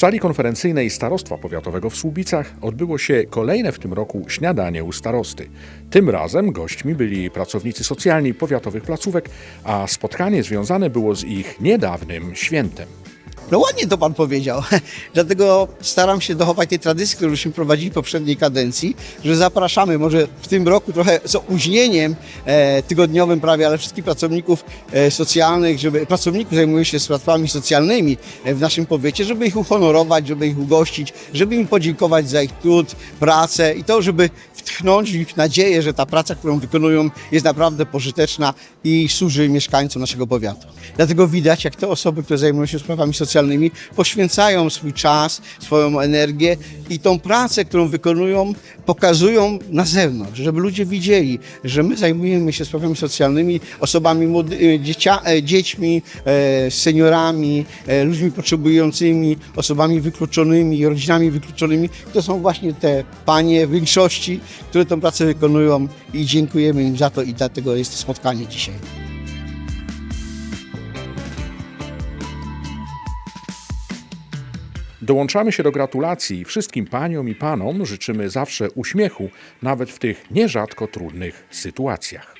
sali konferencyjnej Starostwa Powiatowego w Słubicach odbyło się kolejne w tym roku śniadanie u starosty. Tym razem gośćmi byli pracownicy socjalni powiatowych placówek, a spotkanie związane było z ich niedawnym świętem. No ładnie to pan powiedział. Dlatego staram się dochować tej tradycji, którą żeśmy prowadzili w poprzedniej kadencji, że zapraszamy może w tym roku trochę z opóźnieniem e, tygodniowym prawie, ale wszystkich pracowników e, socjalnych, żeby pracowników zajmujących się sprawami socjalnymi e, w naszym powiecie, żeby ich uhonorować, żeby ich ugościć, żeby im podziękować za ich trud, pracę i to, żeby wtchnąć w nich nadzieję, że ta praca, którą wykonują jest naprawdę pożyteczna i służy mieszkańcom naszego powiatu. Dlatego widać, jak te osoby, które zajmują się sprawami socjalnymi, poświęcają swój czas, swoją energię i tą pracę, którą wykonują, pokazują na zewnątrz, żeby ludzie widzieli, że my zajmujemy się sprawami socjalnymi, osobami, młody, e, dziecia, e, dziećmi, e, seniorami, ludźmi potrzebującymi, osobami wykluczonymi, rodzinami wykluczonymi. To są właśnie te panie w większości, które tę pracę wykonują i dziękujemy im za to i dlatego jest spotkanie dzisiaj. Dołączamy się do gratulacji wszystkim paniom i panom, życzymy zawsze uśmiechu, nawet w tych nierzadko trudnych sytuacjach.